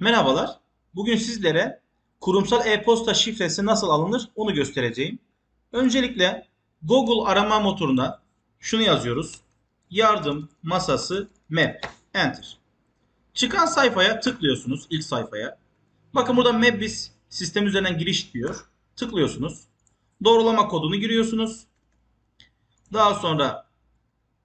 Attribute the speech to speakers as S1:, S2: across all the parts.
S1: Merhabalar. Bugün sizlere kurumsal e-posta şifresi nasıl alınır onu göstereceğim. Öncelikle Google arama motoruna şunu yazıyoruz. Yardım masası map. Enter. Çıkan sayfaya tıklıyorsunuz ilk sayfaya. Bakın burada Mapbis sistem üzerinden giriş diyor. Tıklıyorsunuz. Doğrulama kodunu giriyorsunuz. Daha sonra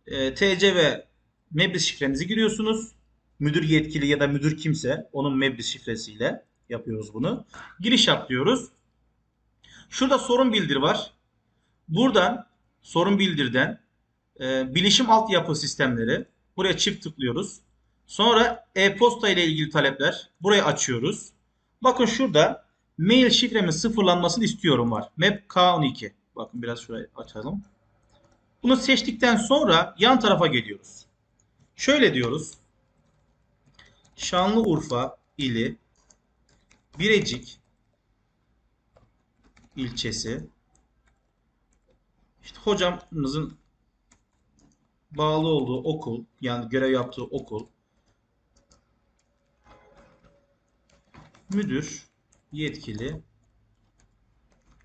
S1: e, TC ve Mapbis şifrenizi giriyorsunuz müdür yetkili ya da müdür kimse onun Meblis şifresiyle yapıyoruz bunu. Giriş yap diyoruz. Şurada sorun bildir var. Buradan sorun bildirden e, bilişim altyapı sistemleri buraya çift tıklıyoruz. Sonra e-posta ile ilgili talepler burayı açıyoruz. Bakın şurada mail şifremin sıfırlanmasını istiyorum var. Map K12. Bakın biraz şurayı açalım. Bunu seçtikten sonra yan tarafa geliyoruz. Şöyle diyoruz. Şanlıurfa ili Birecik ilçesi. İşte hocamızın bağlı olduğu okul yani görev yaptığı okul. Müdür yetkili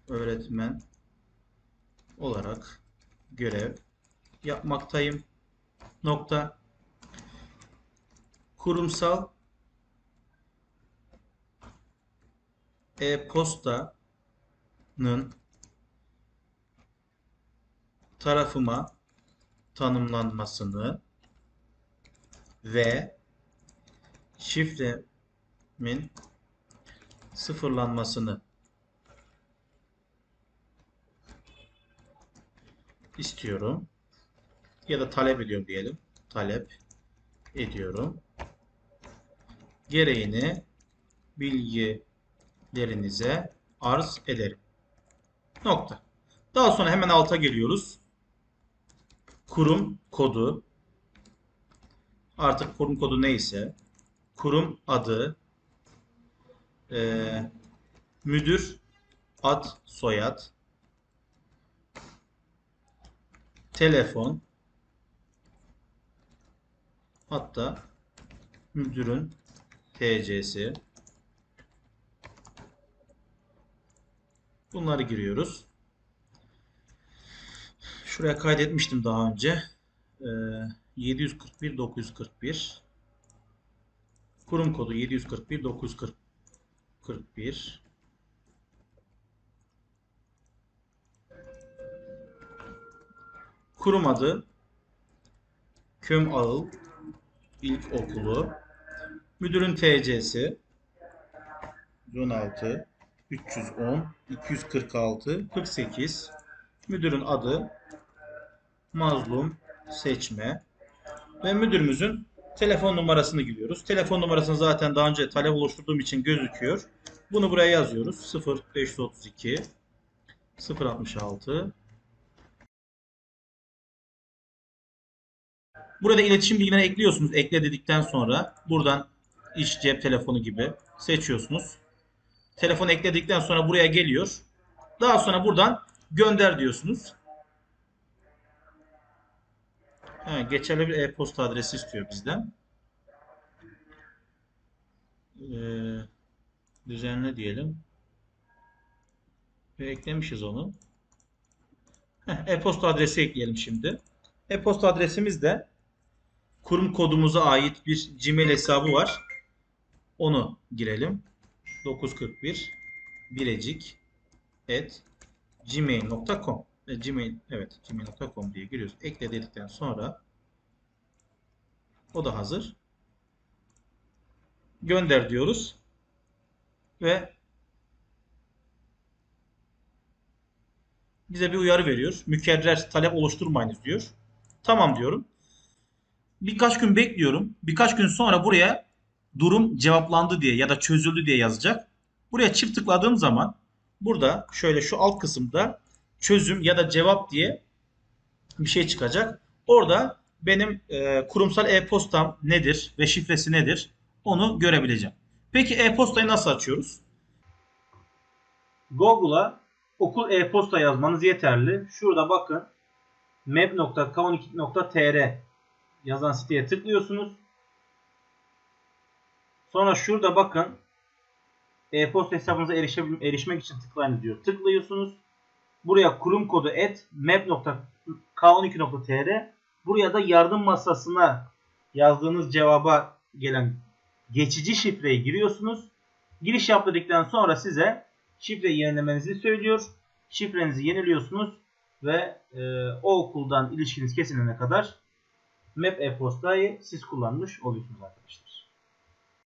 S1: öğretmen olarak görev yapmaktayım. Nokta kurumsal e-postanın tarafıma tanımlanmasını ve şifremin sıfırlanmasını istiyorum. Ya da talep ediyorum diyelim. Talep ediyorum gereğini bilgilerinize arz ederim. Nokta. Daha sonra hemen alta geliyoruz. Kurum kodu. Artık kurum kodu neyse. Kurum adı. E, müdür ad soyad. Telefon. Hatta müdürün TC'si. Bunları giriyoruz. Şuraya kaydetmiştim daha önce. Ee, 741 941 Kurum kodu 741 941 Kurum adı Köm Ağıl İlkokulu Müdürün TC'si 16 310 246 48 Müdürün adı Mazlum Seçme ve müdürümüzün telefon numarasını giriyoruz. Telefon numarasını zaten daha önce talep oluşturduğum için gözüküyor. Bunu buraya yazıyoruz. 0532 066 Burada iletişim bilgilerini ekliyorsunuz. Ekle dedikten sonra buradan iş cep telefonu gibi seçiyorsunuz. Telefon ekledikten sonra buraya geliyor. Daha sonra buradan gönder diyorsunuz. He, geçerli bir e-posta adresi istiyor bizden. Ee, düzenle diyelim. Ve eklemişiz onu. E-posta adresi ekleyelim şimdi. E-posta adresimiz de kurum kodumuza ait bir Gmail hesabı var. Onu girelim. 941 bilecik et gmail.com e, gmail evet gmail.com diye giriyoruz. Ekle dedikten sonra o da hazır. Gönder diyoruz. Ve bize bir uyarı veriyor. Mükerrer talep oluşturmayınız diyor. Tamam diyorum. Birkaç gün bekliyorum. Birkaç gün sonra buraya durum cevaplandı diye ya da çözüldü diye yazacak. Buraya çift tıkladığım zaman burada şöyle şu alt kısımda çözüm ya da cevap diye bir şey çıkacak. Orada benim e, kurumsal e-postam nedir ve şifresi nedir onu görebileceğim. Peki e-postayı nasıl açıyoruz? Google'a okul e-posta yazmanız yeterli. Şurada bakın map.k12.tr yazan siteye tıklıyorsunuz. Sonra şurada bakın e-posta hesabınıza erişmek için tıklayın diyor. Tıklıyorsunuz. Buraya kurum kodu et map.k12.tr Buraya da yardım masasına yazdığınız cevaba gelen geçici şifreyi giriyorsunuz. Giriş yap sonra size şifreyi yenilemenizi söylüyor. Şifrenizi yeniliyorsunuz ve e, o okuldan ilişkiniz kesilene kadar Map e-postayı siz kullanmış oluyorsunuz arkadaşlar.